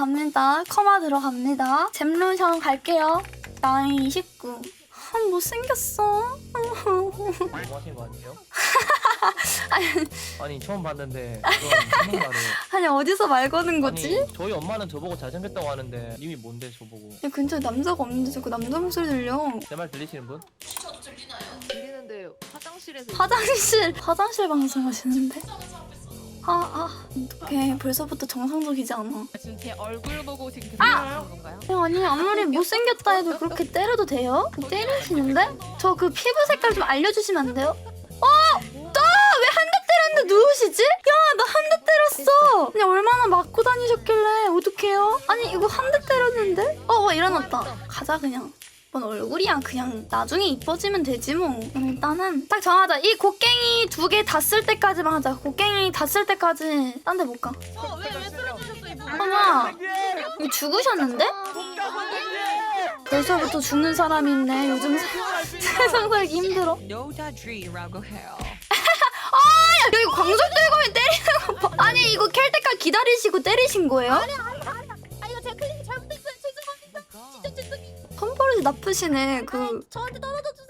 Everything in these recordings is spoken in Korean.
들어갑니다. 커마 들어갑니다. 잼루션 갈게요. 나이 29. 아, 못생겼어. 뭐 하신 거 아니에요? 아니 처음 봤는데 그런 아니 어디서 말 거는 거지? 아니 저희 엄마는 저보고 잘생겼다고 하는데 님이 뭔데 저보고 야, 근처에 남자가 없는데 자꾸 남자 목소리 들려. 제 말 들리시는 분? 들리는데 화장실에서 화장실 화장실 방송하시는데? 아, 아, 어떡해. 벌써부터 정상적이지 않아. 지금 제 얼굴 보고 지금 계속 아! 하는 건가요? 야, 아니, 아무리 못생겼다 해도 그렇게 때려도 돼요? 때리시는데? 저 그 피부 색깔 좀 알려주시면 안 돼요? 어! 나왜한 대 때렸는데 누우시지? 야, 나 한 대 때렸어! 그냥 얼마나 맞고 다니셨길래, 어떡해요? 아니, 이거 한 대 때렸는데? 어, 어, 일어났다. 가자, 그냥. 뭔 얼굴이야 그냥 나중에 이뻐지면 되지 뭐 일단은 딱 정하자 이 곡괭이 두 개 다 쓸 때까지만 하자 곡괭이 다 쓸 때까지 딴 데 못가 어왜왜? 어머 이거 죽으셨는데? 벌써부터 죽는 사람이 있네 요즘 세- 세상 살기 힘들어 해요. 야, 여기 광속들검이 때리는 거 봐. 아니 이거 캘 때까지 기다리시고 때리신 거예요? 손버릇이 나쁘시네 그 저한테 떨어져 주세요.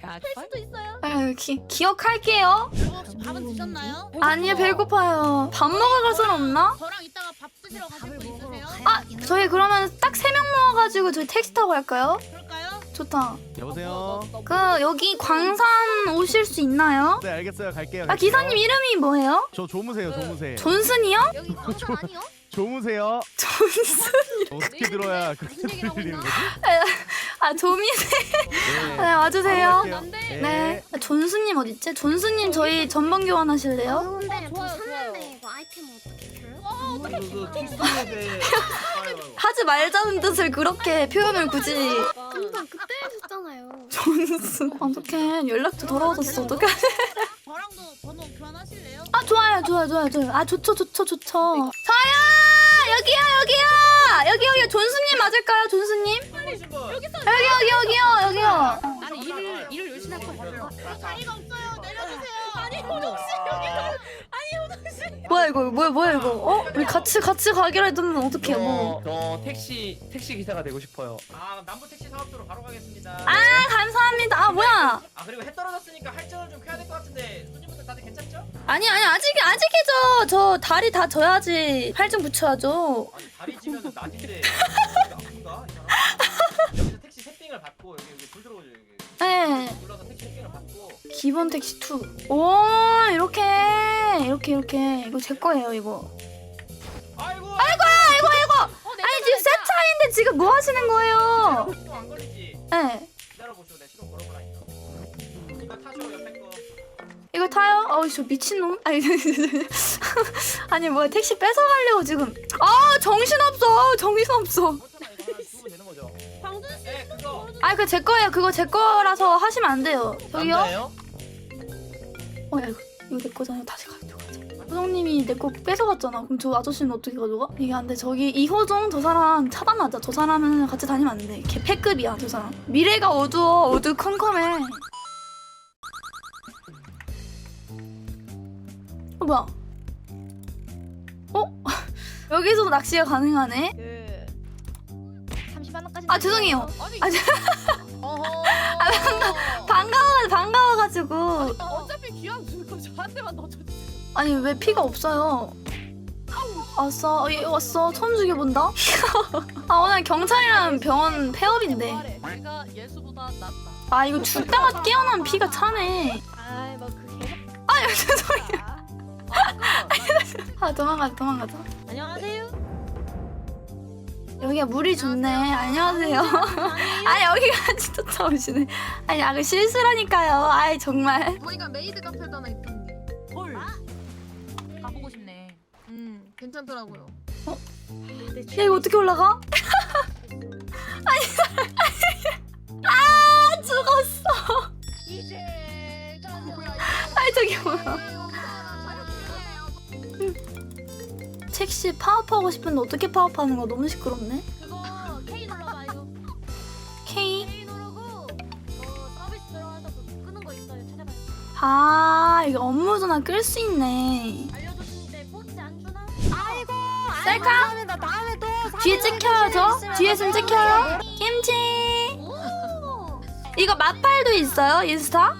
저할 수도 있어요. 아유 기, 기억할게요 혹시 밥은 드셨나요? 아니요 배고파요 밥 먹으러 갈 사람 없나? 저랑 이따가 밥 드시러 가실 분 있으세요? 아 저희 그러면 딱 세 명 모아가지고 저희 택시 타고 갈까요? 그럴까요? 좋다 여보세요. 그 여기 광산 오실 수 있나요? 네 알겠어요. 갈게요. 아 갈게요. 기사님 이름이 뭐예요? 저 조무세요. 조무세. 존슨이요? 여기 광산 아니요? 조무세요. 존슨 어떻게 들어야 그렇게 무슨 들리는? 거지? 아 조미세. 네. 네 와주세요. 바로 갈게요. 네. 아, 존슨님 어딨지? 존슨님 저희 전번 교환하실래요? 근데 좋아요, 샀는데 이거 아이템 어떻게 줘요? 하지 말자는 뜻을 그렇게 표현을 굳이. 금방 그때 해줬잖아요. 존슨 어떡해. 연락도 돌아오셨어. 어떡해 좋아요 좋아요 좋아요 좋아요. 아 좋죠 좋죠 좋죠. 저요! 여기요 여기요! 여기 여기 존슨님 맞을까요 존슨님? 여기 여기 여기요 여기요. 나는 일을 일을 열심히 할 거예요. 자리가 없어요. 내려주세요. 아니 호동 씨 여기서 뭐야 이거 뭐야 뭐야 이거. 어? 우리 같이 같이 가기로 했더니 어떡해 뭐. 저, 저 택시 택시 기사가 되고 싶어요. 아 남부 택시 사업소로 바로 가겠습니다. 아 감사합니다. 아 뭐야? 아 그리고 해 떨어졌으니까 할증을 좀 켜야 될 것 같은데 손님분들 다들 괜찮죠? 아니 아니 아직 아직이죠 저 다리 다 져야지. 팔 좀 붙여야죠. 아니 다리 찌면 낮인데. 아픈가 이 사람? 여기서 택시 세팅을 받고 여기 여기 불 들어오죠 여기. 네 기본 택시 2 오 이렇게 이렇게 이렇게 이거 제 거예요 이거 아이고 아이고 아이고 아이고 아니 지금 새 차인데 지금 뭐 하시는 거예요 시동 안 걸리지? 네 기다려보시고 내 시동 걸어보라니까. 이거 타죠 옆에 거. 이거 타요? 어우 저 미친놈 아니 아니 뭐야 택시 뺏어가려고 지금 아 정신없어 정신없어 그렇잖아 이거 하나 주면 되는 거죠. 방준 씨 네 그거. 아니 그 제 거예요 그거 제 거라서 하시면 안 돼요 저기요? 남자예요? 어, 야, 이거, 이거 내 거잖아요. 다시 가져가자. 호정님이 내 거 뺏어갔잖아. 그럼 저 아저씨는 어떻게 가져가? 이게 안 돼. 저기 이호정 저 사람 차단하자. 저 사람은 같이 다니면 안 돼. 걔 패급이야, 저 사람. 미래가 어두워. 어두컴컴해. 어, 뭐야? 어? 여기서도 낚시가 가능하네? 그 30만 원까지. 아, 죄송해요. 아니. 아, 어허. 반가워, 반가워가지고. 어 차피 귀한 줄거 저한테만 넣어줘. 아니 왜 피가 없어요? 왔어, 어, 얘 왔어. 처음 죽여본다. 아 오늘 경찰이랑 병원 폐업인데. 내가 예수보다 낫다. 아 이거 죽다가 깨어난 피가 차네. 아이 뭐그 계속. 아 죄송해요. 아 도망가자, 도망가자. 안녕하세요. 여기가 물이 좋네. 안녕하세요. 아 여기가 진짜 쫓아오시네. 아니 아그 실수라니까요. 아이 정말. 보니까 메이드 카페도 하나 있던데 헐. 가보고 싶네. 음 괜찮더라고요 야 이거 어떻게 올라가? 아니, 아 죽었어. 이제 아이 저기 뭐야? 택시 파업하고 싶은데 어떻게 파업하는 거 너무 시끄럽네. 그거 K 눌러봐 이거 K. K 누르고 어 서비스 들어가서 그 끄는 거 있어요 찾아봐요 아 이거 업무 전화 끌 수 있네. 알려줬는데 포치 안 주나? 셀카? 다음에 또 뒤에 찍혀야죠 뒤에 좀 찍혀요 김치 이거 마팔도 있어요 인스타?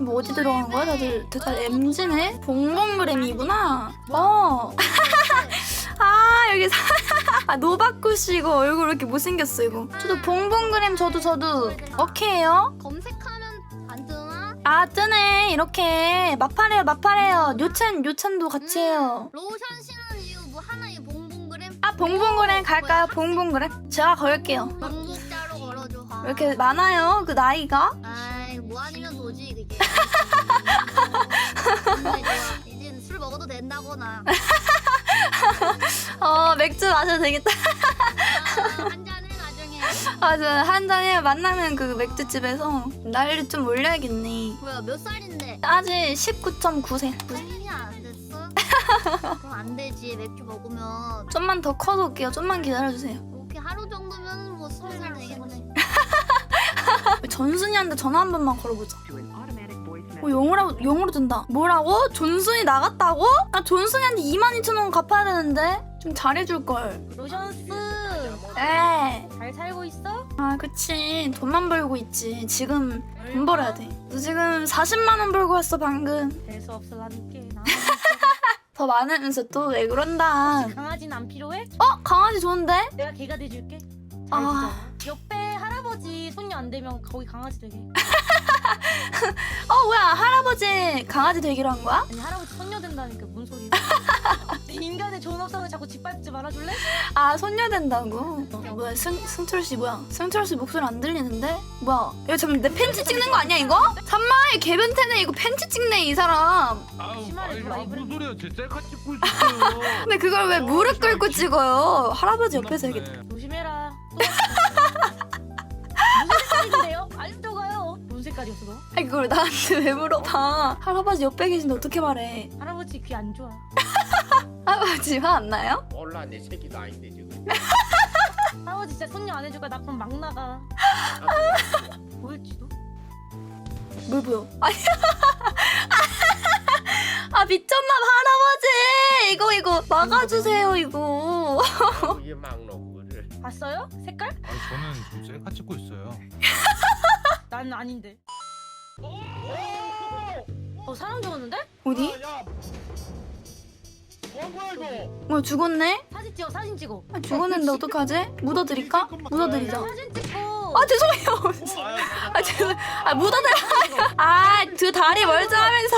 뭐 어디 들어간 거야? 다들 다들 MG네? 봉봉그램이구나. 어. 아 여기 사... 아 노바쿠 씨 이거 얼굴 왜 이렇게 못생겼어 이거. 저도 봉봉그램 저도 저도 오케이요. 검색하면 안 뜨나? 아 뜨네 이렇게 마팔해요 마팔해요. 요찬 요찬도 같이 해요. 로션 신는 이유 뭐 하나의 봉봉그램? 아 봉봉그램 갈까요? 봉봉그램? 제가 걸게요. 봉봉자로 걸어줘 왜 이렇게 많아요 그 나이가? 아이 뭐 아니면 이젠 술 먹어도 된다거나 어 맥주 마셔도 되겠다. 아, 한 잔은 나중에 맞아 한 잔에 만나면 그 맥주집에서 나이를 좀 올려야겠네. 뭐야 몇 살인데 아직 19.9세. 생일이 안 됐어? 그럼 안 되지 맥주 먹으면 좀만 더 커서 올게요. 좀만 기다려주세요. 이렇게 하루 정도면 뭐 스무 살 되겠네 전순이한테 전화 한 번만 걸어보자. 어, 영어로, 영어로 된다. 뭐라고? 존순이 나갔다고? 나 존순이한테 22,000원 갚아야 되는데? 좀 잘해줄 걸. 로션스 에. 잘 살고 있어? 아, 그치. 돈만 벌고 있지. 지금 돈 벌어야 돼. 너 지금 40만 원 벌고 왔어, 방금. 될수 없을라니까 나 더 많으면서 또 왜 그런다. 강아지는 안 필요해? 어? 강아지 좋은데? 내가 개가 돼줄게 잘 아. 옆에 손녀 안 되면 거기 강아지 되게 어, 뭐야. 할아버지 강아지 되기로 한 거야? 아니 할아버지 손녀 된다니까 뭔 소리야 인간의 좋은 업성을 자꾸 짓밟지 말아줄래? 아 손녀 된다고? 어, 뭐야 승, 승철 씨 뭐야? 승철 씨 목소리 안 들리는데? 뭐야? 이거 잠깐 내 팬티 찍는 거 아니야 이거? 잠마이 개변태네 이거 팬티 찍네 이 사람. 아우 아이 나 이번에. 무슨 소리야 제 셀카 찍고 있었어요 근데 그걸 왜 무릎 꿇고 찍어요? 할아버지 옆에서 이렇게. 조심해라 또 색깔이었어 너? 아니 그걸 나한테 왜 물어봐? 할아버지 옆에 계신데 어떻게 말해? 할아버지 귀 안 좋아 할아버지 화 안 나요? 몰라 내 새끼도 아닌데 지금 할아버지 진짜 손녀 안 해줄 거야 나 그럼 막 나가 보일지도? 뭘 보여? 아니 아 미쳤나 봐 할아버지 이거 이거 막아주세요 이거. 놓고 그를 봤어요? 색깔? 아니 저는 지금 셀카 찍고 있어요 난 아닌데 어 사람 죽었는데? 어디? 야 뭐한 거야 이거 뭐 죽었네? 사진 찍어 사진 찍어 아, 죽었는데 어떡하지? 묻어드릴까? 묻어드리자. 사진 찍고 아 죄송해요. 아 야 아 죄송. 아 묻어들. 아두 다리 멀쩡하면서.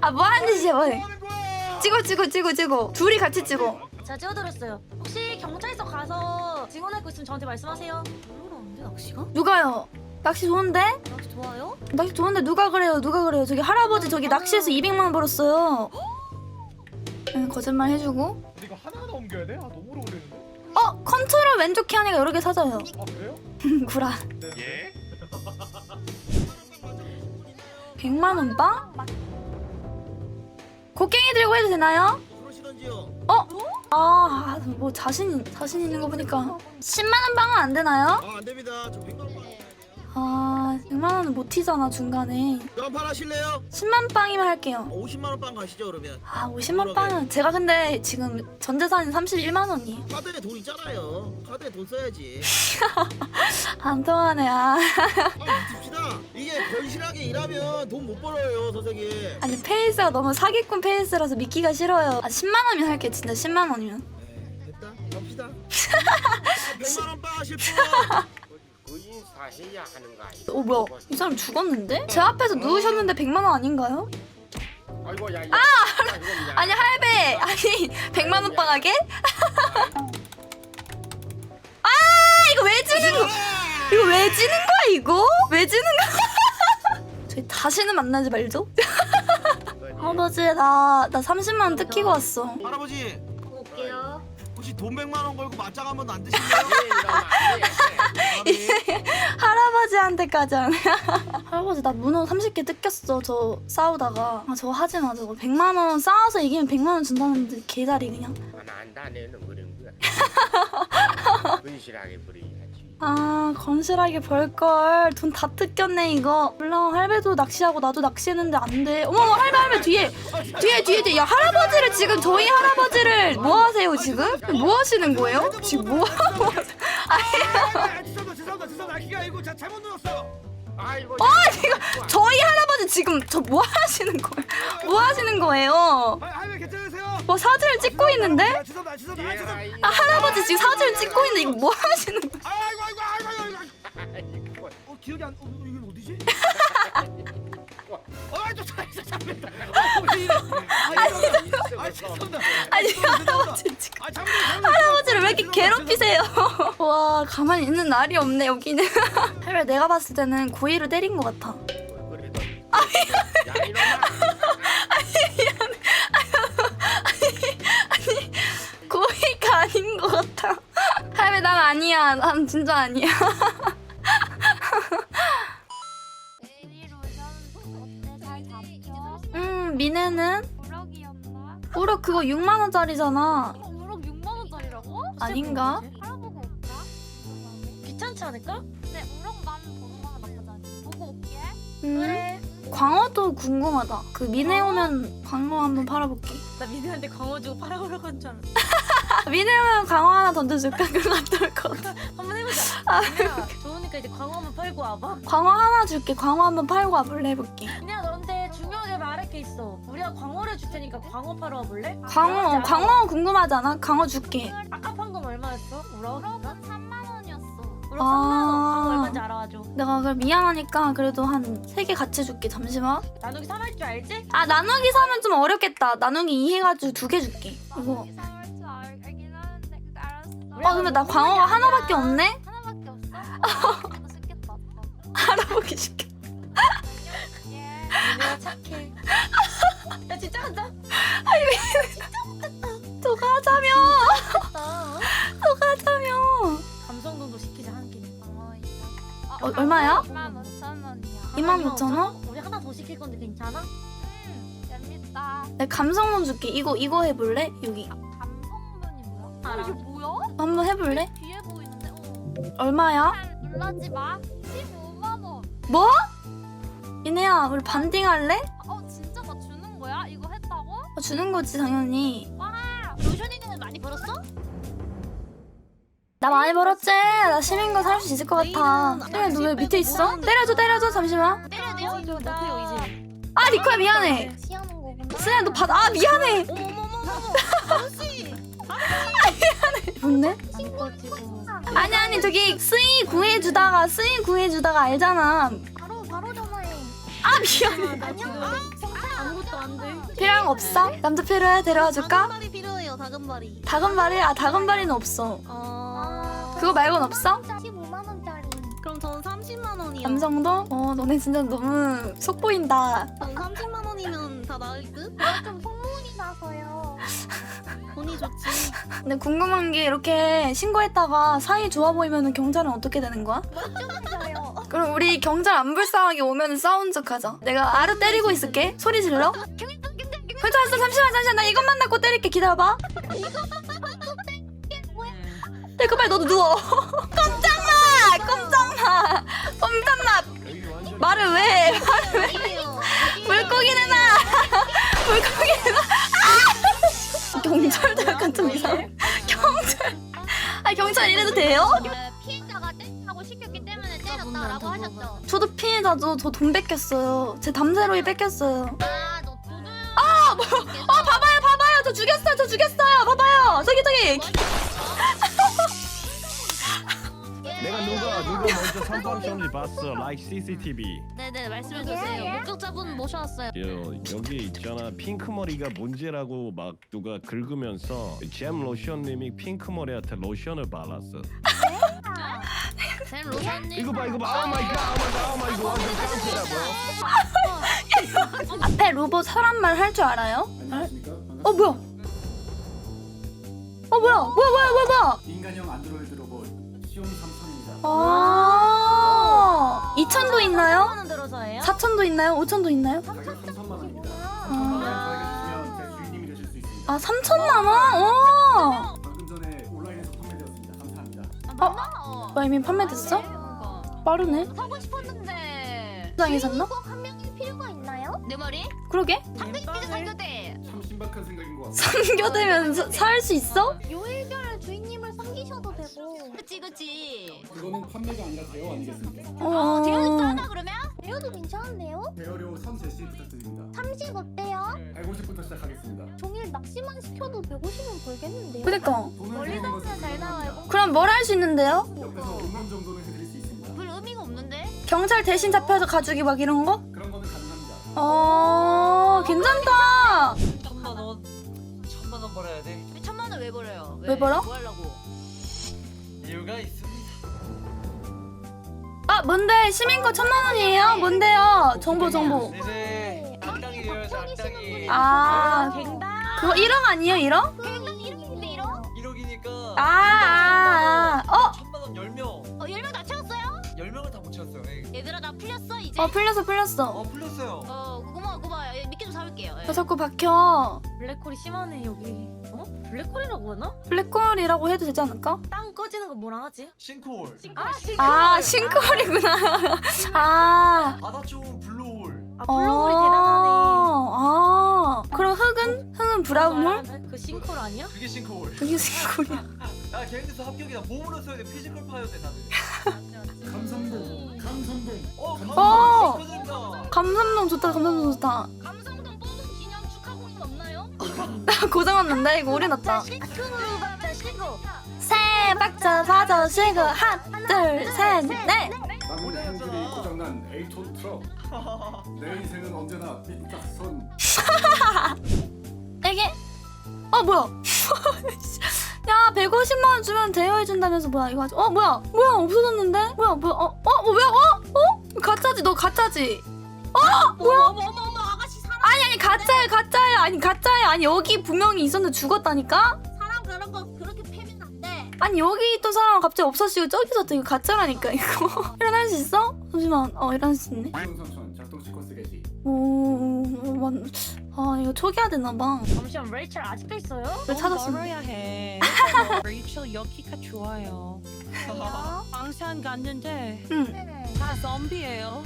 아뭐 하는 짓이야 뭐. 하는 거야 찍어 찍어 찍어 찍어. 둘이 같이 찍어. 제가 찍어드렸어요 혹시 경찰서 가서 증언할 거 있으면 저한테 말씀하세요 낚시가? 누가요? 낚시 좋은데? 낚시 좋아요? 낚시 좋은데 누가 그래요? 누가 그래요? 저기 할아버지 저기 낚시해서 200만 원 벌었어요. 응, 거짓말 해주고. 이거 하나하나 옮겨야 돼? 아 너무 오래 걸리는데 어 컨트롤 왼쪽 키 하니까 여러 개 사줘요. 아 그래요? 구라. 예? 100만 원 빵? 곡괭이 들고 해도 되나요? 그러시던지요 어? 아, 뭐 자신 자신 있는 거 보니까 10만 원 빵은 안 되나요? 아 안 됩니다 저 100만 원 아, 100만 원은 못 튀잖아 중간에. 몇판 하실래요? 10만 빵이면 할게요. 50만 원 빵 가시죠 그러면 아, 50만 빵은 제가 근데 지금 전 재산이 31만 원이에요. 카드에 돈 있잖아요 카드에 돈 써야지 안 통하네. 아. 아 줍시다 이게 건실하게 일하면 돈 못 벌어요 선생님 아니 페이스가 너무 사기꾼 페이스라서 믿기가 싫어요. 아, 10만 원이면 할게 진짜 10만 원이면. 네, 됐다 갑시다 아, 100만 원 빵 하실 분 사해야 하는 거 아니야 어 뭐야? 이 사람 죽었는데? 제 앞에서 누우셨는데 100만 원 아닌가요? 아이고 야 야 아! 아니 할배 아니 100만 원 빵하게? 아 이거 왜 지는 거? 이거 왜 지는 거야 이거? 왜 지는 거야? 저희 다시는 만나지 말죠. 할아버지 나나 30만 원 뜯기고 왔어. 할아버지 돈 100만 원 걸고 맞짱 한번 안 드실래요? 할아버지한테까지 하네. 할아버지 나 문어 30개 뜯겼어 저 싸우다가. 아 저거 하지 마 저거 100만 원 싸워서 이기면 100만 원 준다는데 개다리 그냥. 안다 내는 그런 거야 건실하게 버려야지 아 건실하게 벌걸 돈 다 뜯겼네 이거 물론 할배도 낚시하고 나도 낚시했는데 안돼 어머 어머, 할배 할배 뒤에 뒤에 뒤에 뒤에 야 할아버지를 지금 저희 할아버지를 뭐 하세요 지금? 뭐 하시는 거예요? 지금 뭐 하고 죄송합니다 죄송합니다 죄송합니다 기가 아니고 자 잘못 눌렀어 아이고 저희 할아버지 지금 저 뭐 하시는 거예요? 뭐 하시는 거예요? 할머니 괜찮으세요? 뭐 사진을 찍고 있는데? 아, 아 할아버지 지금 사진을 찍고 있는데 이거 뭐 하시는 거예요? 아이고 아이고 아이고 아이고 어 기억이 안 어, 이게 어디지? 어저 잠깐만 아 죄송합니다 아니 할아버지 지금 아 잠깐만 할아버지를 왜 이렇게 괴롭히세요? 와 가만히 있는 날이 없네 여기는 할배 내가 봤을 때는 고의로 때린 것 같아 야 이놈아 같아 할배 난 아니야 난 진짜 아니야? 음 미네는 우럭이었나? 우럭 그거 6만 원짜리잖아 우럭 6만 원짜리라고? 아닌가? 팔아보고 올까? 귀찮지 않을까? 근데 우럭만 보는 거는 나쁘지. 보고 올게. 음. 그래. 광어도 궁금하다 그 미네 오면 광어 한번 팔아볼게 나 미네한테 광어 주고 팔아보려고 한 줄 알았어. 아, 미네 오면 광어 하나 던져줄까? 그거 어떨 것 같아 한번 해보자. 아, 좋으니까 이제 광어 한번 팔고 와봐. 광어 하나 줄게 광어 한번 팔고 와볼래 해볼게 미네야 너한테 중요하게 말할 게 있어. 우리가 광어를 줄 테니까 광어 팔아 와볼래? 광어 광어 궁금하잖아 광어 줄게 아까 판금 얼마였어? 우럭인가? 우럭은 3만 원이었어. 우럭 3만 원. 아. 광어 얼마인지 알아와줘. 내가 그럼 미안하니까 그래도 한 세 개 같이 줄게 잠시만 나누기 3할 줄 알지? 아 나누기 사면 좀 어렵겠다 나누기 2 해가지고 두 개 줄게 이거 아 근데 나 광어가 하나밖에 없네? 하나밖에 없어? 아, 쉽겠다. 알아보기 쉽게 예. 미네야 착해. 야 진짜 간다. 또 가자며 나또 가자며 감성동도 시키자 한 끼. 어, 어, 얼마야? 2만 5천 원이야. 2만 5천 원? 우리 하나 더 시킬 건데 괜찮아? 음, 재밌다. 내 감성론 줄게 이거 이거 해볼래? 여기 감성문이 뭐야? 알아. 어, 이게 뭐야? 한번 해볼래? 뒤에 보이는데? 어. 얼마야? 잘 놀라지 마. 15만 원. 뭐? 이네야 우리 반딩 할래? 어, 진짜 나 주는 거야? 이거 했다고? 어, 주는 거지 당연히 와, 로션 있는 많이 벌었어? 나 많이 벌었지? 나 시민거 살 수 있을 것 같아 그래 너왜 밑에 있어? 때려줘 때려줘 잠시만 때려야 돼요? 이거 못해요 이제. 아 리코야 미안해 시하는 거구나. 스야 너 받아 아 미안해 뭔데? 지금 아니 아니 저기 스이 구해주다가 스이 구해주다가 알잖아 바로 바로 전화해. 아 미안해 나 지금 아무것도 안 돼. 필요한 거 없어? 남자 필요해? 데려와 줄까? 다금발이 필요해요 다금발이. 다금바리? 아 다금바리는 없어 어. 그거 말곤 없어? 15만 원짜리. 그럼 저는 30만 원이요. 남성도? 어 너네 진짜 너무 속 보인다 전 30만 원이면 다 나을 듯? 좀 소문이 나서요. 좋지. 근데 궁금한 게 이렇게 신고했다가 사이 좋아 보이면 경찰은 어떻게 되는 거야? 맞아요. 그럼 우리 경찰 안 불쌍하게 오면 싸운 척 하자. 내가 아르 때리고 있을게. 소리 질러? 경찰 왔어. 잠시만 잠시만. 나 이것만 낳고 때릴게. 기다려봐. 네 그빨 너도 누워. 꼼짝마! 꼼짝마! 꼼짝마! 말을 왜? 말을 왜? 물고기는 나! 물고기는 나! 아! 경찰도 약간 좀 이상해. 경찰. 아 경찰 이래도 돼요? 피해자가 땡하고 시켰기 때문에 때렸다라고 하셨죠. 저도 피해자죠. 저 돈 뺏겼어요. 제 담세로이 뺏겼어요. 아, 너 돈을. 아 뭐야 아 봐봐요 봐봐요. 저 죽였어요 저 죽였어요. 봐봐요. 저기 저기 누가 먼저 쏘는지 봤어. like CCTV. 네네 말씀해 주세요. 목격자분 모셔왔어요. 여, 여기 있잖아 핑크 머리가 문제라고 막 누가 긁으면서 잼 로션님이 핑크 머리한테 로션을 발랐어. 샘 로션님. 이거 봐 이거 봐. 오 마이 갓. 오 마이 갓. 오 마이 갓. 완전 뭐. 앞에 로봇 사람 말할줄 알아요? 어 뭐야 어 뭐야 뭐야 뭐야 뭐야 뭐야 인간형 안드로이드 로봇 시온 3000입니다. 아 2천도 있나요? 원 들어서예요? 4천도 있나요? 5천도 있나요? 가격 3천만 원입니다. 아, 저에게 주시면 제 주인님이 되실 수 있습니다. 아 3천만 원? 오 방금 전에 온라인에서 판매되었습니다. 감사합니다. 아? 어. 뭐 이미 판매됐어? 빠르네. 사고 싶었는데. 시장에 샀나? 꼭한 명일 필요가 있나요? 내 말이? 그러게. 상대끼리 상교대. 참 신박한 생각인 것 같습니다. 삼교되면 살 수 있어? 요일별 그치. 이거는 판매가 아니라 대여 아니겠습니까? 어. 대여도 싸나 그러면? 대여도 괜찮은데요? 대여료 선 제시 부탁드립니다. 30 어때요? 150부터 시작하겠습니다. 종일 낚시만 시켜도 150은 벌겠는데요? 그니까. 돈을 멀리서 드리는 오면 것은 잘 나와요. 그럼 뭘 할 수 있는데요? 옆에서 응원 정도는 해드릴 수 있습니다. 별 의미가 없는데? 경찰 대신 잡혀서 가주기 막 이런 거? 그런 거는 가능합니다. 어, 괜찮다. 천만 원 천만 원 벌어야 돼 천만 원 왜 벌어요? 왜 벌어? 뭐 하려고? 이유가 있습니다 아, 뭔데? 시민 거 천만 원이에요? 뭔데요? 정보, 정보. 이제 악당이 되어야지 악당이 아. 그거 1억 아니에요, 1억? 갱단 이름인데 이러? 1억이니까 아, 아, 아. 어? 천만 원 10명 어 10명 다 채웠어요? 10명을 다 못 채웠어요 네. 얘들아 나 풀렸어 이제? 어, 풀렸어, 풀렸어. 어 풀렸어요 어 사올게요 예. 왜 자꾸 박혀? 블랙홀이 심하네 여기. 어? 블랙홀이라고 하나? 블랙홀이라고 해도 되지 않을까? 땅 꺼지는 거 뭐라 하지? 싱크홀 아 싱크. 아, 싱크홀이구나. 아. 바다 좋은 블루홀 아 블랙홀이 대단하네. 아, 그럼 흙은? 흙은 브라운홀? 그 싱크홀 아니야? 그게 싱크홀 이게 싱크홀이야. 야 걔네들 합격이다 몸으로 써야 돼 피지컬 파야 돼 다들 감삼동, 감삼동. 어 어! 감사합니다 축하드립니다 감삼동 좋다, 감삼동 좋다. 감성 고장났는데? 이거 오래 났다. 세 박자 사자 쉬고 하나, 둘, 셋, 넷. 나는 행진이 고장난 에이톤 트럭. 내 인생은 언제나 삐딱선. 이게 어 뭐야? 야 150만 원 주면 대여해 준다면서 뭐야 이거 하지? 어 뭐야 뭐야 없어졌는데? 뭐야 뭐야 어? 어? 어 뭐야 어? 어? 가짜지 너 가짜지? 어? 뭐야? 어머 어머 아니 아니 가짜야 가짜야 아니 가짜야 아니 여기 분명히 있었는데 죽었다니까? 사람 그런 거 그렇게 패면 안 돼 아니 여기 있던 사람 갑자기 없어지고 저기서 또 이거 가짜라니까 이거 일어날 수 있어? 잠시만 어 일어날 수 있네 작동 개시. 오 맞... 아 이거 초기화 되나봐 잠시만 레이첼 아직도 있어요? 왜 찾았어? 멀어야 해. 레이첼 여기가 좋아요. 방산 갔는데 응다 좀비예요.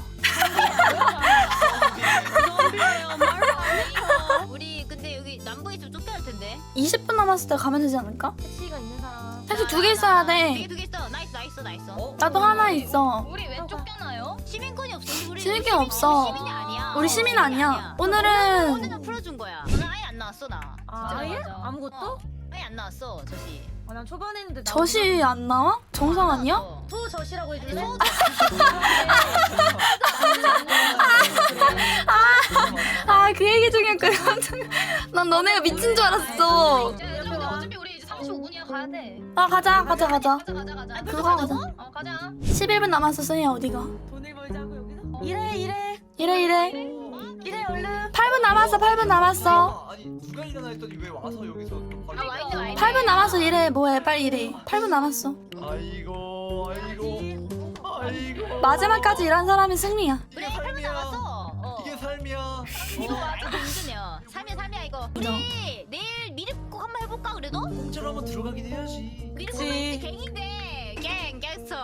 좀비예요. 말도 안 해요. 우리 근데 여기 남부에 좀 쫓겨날 텐데 20분 남았을 때 가면 되지 않을까? 택시가 있는 사람. 택시 두 개 있어야 돼 두개두개 있어 나이스 나이스 나이스 어? 나도 하나 있어 우리 왜 쫓겨나요? 시민권이 없어 우리 시민권이 시민- 없어. 시민이 아니야 우리 시민 아니야. 오늘은- 오늘은 풀어준 거야 오늘 아예 안 나왔어 나 아, 진짜. 아예? 맞아. 아무것도? 어, 아예 안 나왔어 저시 아, 난 초반에 했는데 나 젖이 안 나와? 정상 아니야? 소 젖이라고 해줄래? 아 그 얘기 중이었구나 난 너네가 미친 줄 알았어. 어차피 우리 이제 35분이야. 가야 돼. 아 가자 가자 가자. 가자 가자 가자. 그거 하자. 어 가자. 11분 남았어 순이야 어디가? 돈을 벌자고 여기서? 이래 이래. 이래 이래. 이래 얼른. 8분 남았어 8분 남았어. 아니 누가 일어나 했더니 왜 와서 여기서 또아 와인드 와인드. 8분 남았어 이래. 뭐해 빨리 이래. 8분 남았어. 아이고. 아이고. 아이고. 마지막까지 일한 사람이 승리야 삶이야 이거 맞아 동준이야 3이야 3이야 이거. 우리 내일 미륵 꼭 한번 해볼까 그래도? 공짜로 한번 들어가긴 해야지. 미륵 그치. 갱인데. 갱 갱스터